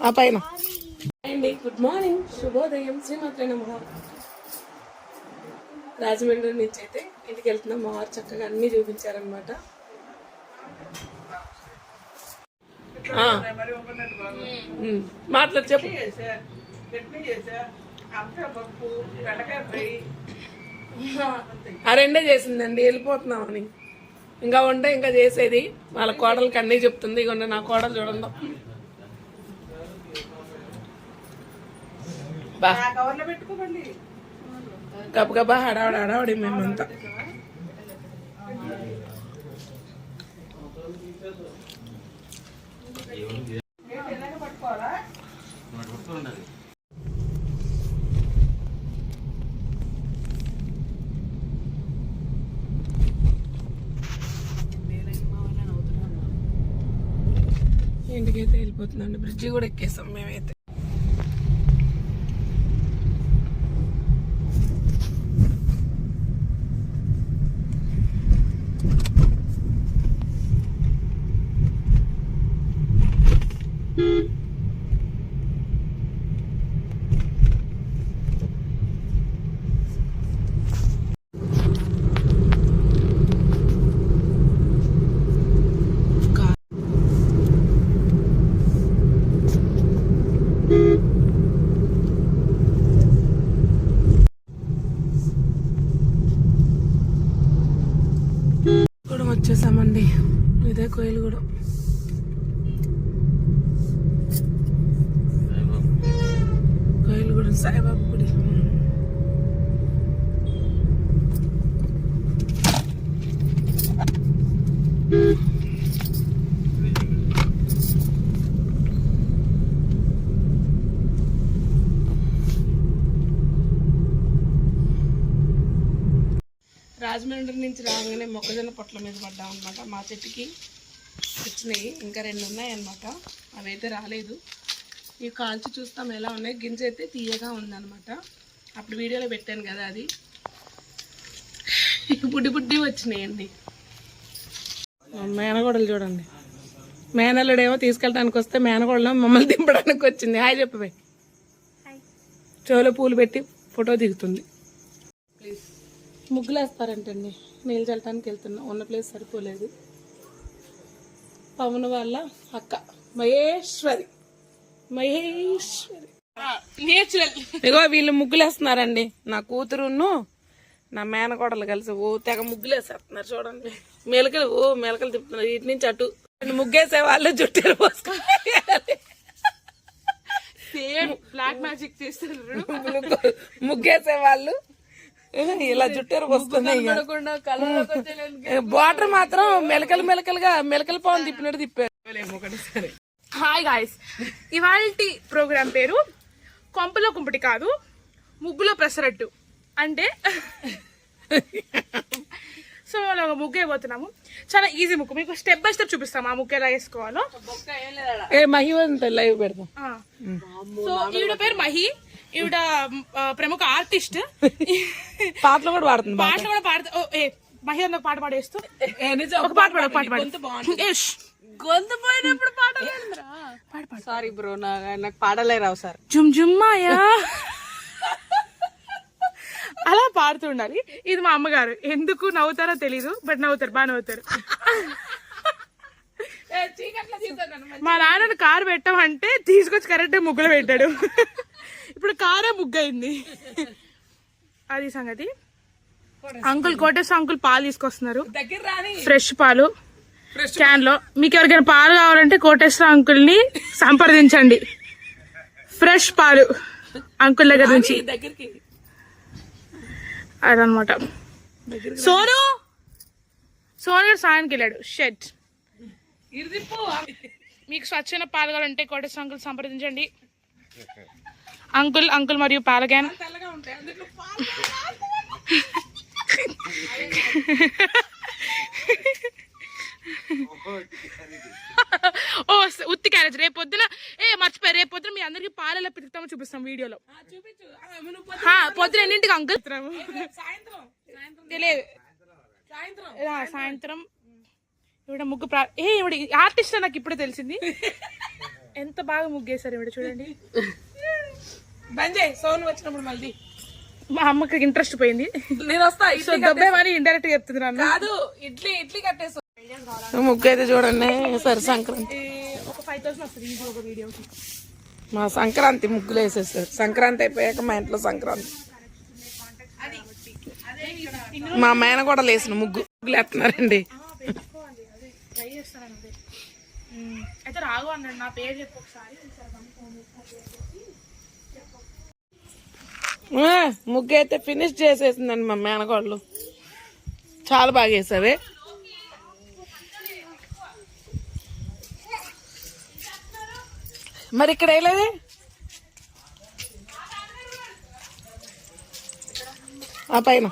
ఆ పైన. అండి గుడ్ మార్నింగ్. శుభోదయం. శ్రీమాత్రే నమ. రాజమండ్రి నుంచి అయితే ఇంటికి వెళ్తున్నాం. మా వారు చక్కగా అన్నీ చూపించారనమాట మాట్లాడు చెప్పు. ఆ రెండే చేసిందండి. వెళ్ళిపోతున్నామని. ఇంకా ఉంటే ఇంకా చేసేది. వాళ్ళ కోడలకి అన్నీ చెప్తుంది. ఇక నా కోడలు చూడండి బా గబగబా హడావడి హడావడి మేమంతా. ఇంటికైతే వెళ్ళిపోతుందండి బ్రిడ్జి కూడా ఎక్కేసాం మేమైతే కూడా వచ్చేసామండి. ఇదే కోయిలగూడెం కోయిలగూడెం సాయిబాబా గుడి రాజమండ్రి నుంచి రాగానే మొక్కజొన్న పొట్ల మీద పడ్డాం అనమాట మా చెట్టుకి వచ్చినాయి. ఇంకా రెండు ఉన్నాయి అన్నమాట. అవి అయితే రాలేదు. ఇవి కాల్చి చూస్తాం ఎలా ఉన్నాయి. గింజ అయితే తీయగా ఉందన్నమాట. అప్పుడు వీడియోలో పెట్టాను కదా అది. బుడ్డి బుడ్డి వచ్చినాయండి మేనగోడలు చూడండి. మేనల్లుడేమో తీసుకెళ్ళడానికి వస్తే మేనగోడలు మమ్మల్ని దింపడానికి వచ్చింది. హాయ్ చెప్పవే. చెవులో పూలు పెట్టి ఫోటో దిగుతుంది. ముగ్గులు వేస్తారంటండి నీళ్ళు చల్లటానికి వెళ్తున్నా ఉన్న ప్లేస్ సరిపోలేదు. పవన్ వాళ్ళ అక్క మహేశ్వరి మహేశ్వరి. ఇగో వీళ్ళు ముగ్గులు వేస్తున్నారండి నా కూతురును నా మేనకోడలు కలిసి ఓ తెగ ముగ్గులు వేసేస్తున్నారు చూడండి. మెలకలు ఓ మెలకలు తిప్పుతున్నారు. ఇటు నుంచి అటు. ముగ్గేసే వాళ్ళు జుట్టు పోసుకొని బ్లాక్ మ్యాజిక్ చేస్తారు ముగ్గేసే వాళ్ళు ఇలా జుట్టేరు వస్తున్నాయి. బాటర్ మాత్రం మెలకలు మెలకలుగా మెలకల పవన్ తిప్పినట్టు తిప్పారు. హాయ్ గాయస్ ఇవాళ ప్రోగ్రామ్ పేరు కొంపలో కుంపటి కాదు ముగ్గులో పెసరట్టు. అంటే సో మనం ఒక ముగ్గు అయిపోతున్నాము చాలా ఈజీ ముగ్గు. మీకు స్టెప్ బై స్టెప్ చూపిస్తాం ఆ ముగ్గు ఎలా వేసుకోవాలో. ఏ మహివంత లైవ్ పెడదాం ఆ. సో ఈవిడ పేరు మహి. ఈవిడ ప్రముఖ ఆర్టిస్ట్ పాటలు కూడా పాడుతుంది. పాటలు కూడా పాడుతూ ఓ, ఏ మహి అన్న ఒక పాట పాడేస్తూ. ఏ నిజం, ఒక పాట పాడు పాట పాడు. గొంతు పోయినప్పుడు పాటలు పాడు పాడు. సారీ బ్రో నాకు పాడలే రావు సార్. జుమ్ జుమ్ మాయా అలా పాడుతూ ఉండాలి. ఇది మా అమ్మగారు. ఎందుకు నవ్వుతారో తెలీదు బట్ నవ్వుతారు బాగా నవ్వుతారు. మా నాన్నను కారు పెట్టామంటే తీసుకొచ్చి కరెక్ట్ ముగ్గులు పెట్టాడు. ఇప్పుడు కారే ముగ్గు అయింది అది సంగతి. అంకుల్ కోటేశ్వర అంకుల్ పాలు తీసుకొస్తున్నారు. ఫ్రెష్ పాలు. క్యాన్లో మీకు ఎవరికైనా పాలు కావాలంటే కోటేశ్వర అంకుల్ని సంప్రదించండి. ఫ్రెష్ పాలు. అంకుల్ దగ్గర నుంచి. అదనమాట. సోను! సోను సాయానికి వెళ్ళాడు. ఇరుదిప్పు. మీకు స్వచ్ఛమైన పాలు కావాలంటే కోటేశ్వర అంకుల్ సంప్రదించండి. అంకుల్ అంకుల్ మరియు పాల క్యాన్ తెల్లగా ఉంటాయి అందులో ఓ ఉత్తి క్యారేజ్. రేపు పొద్దున ఏ మర్చిపోయి రేపు పొద్దున మీ అందరికి పాలు ఎలా చూపిస్తాం వీడియోలో. పొద్దున ఎన్నింటికి అంకుల్? తెలియదు సాయంత్రం. ఇవిడ ముగ్గు ప్రా ఏ ఇవిడ ఆర్టిస్ట్ నాకు ఇప్పుడే తెలిసింది. ఎంత బాగా ముగ్గేశారు ఇవిడ చూడండి. బంద్ చేయి. సోను వచ్చినప్పుడు మళ్ళీ మా అమ్మకి ఇంట్రెస్ట్ పోయింది. నేను వస్తా సో అని ఇండైరెక్ట్ చెప్తుంది నన్ను. కాదు ఇడ్లీ ఇడ్లీ కట్టేసి ముగ్గు అయితే చూడండి సరే సంక్రాంతి. ఈ ఒక ఫైవ్ థౌసండ్ వస్తుంది ఇంకో ఒక వీడియోకి. మా సంక్రాంతి ముగ్గులు వేసేస్తారు సంక్రాంతి అయిపోయాక మా ఇంట్లో సంక్రాంతి. మా మేన కూడా లేసిన ముగ్గు. ముగ్గులు వేస్తున్నారండి. అయితే రాగు అన్నాడు నా పేరు చెప్పు ఒకసారి. ముగ్గు అయితే ఫినిష్ చేసేసిందండి మా మేనగాళ్ళు. చాలా బాగా వేసావే మరి ఇక్కడ వేయలేదే ఆ పైన.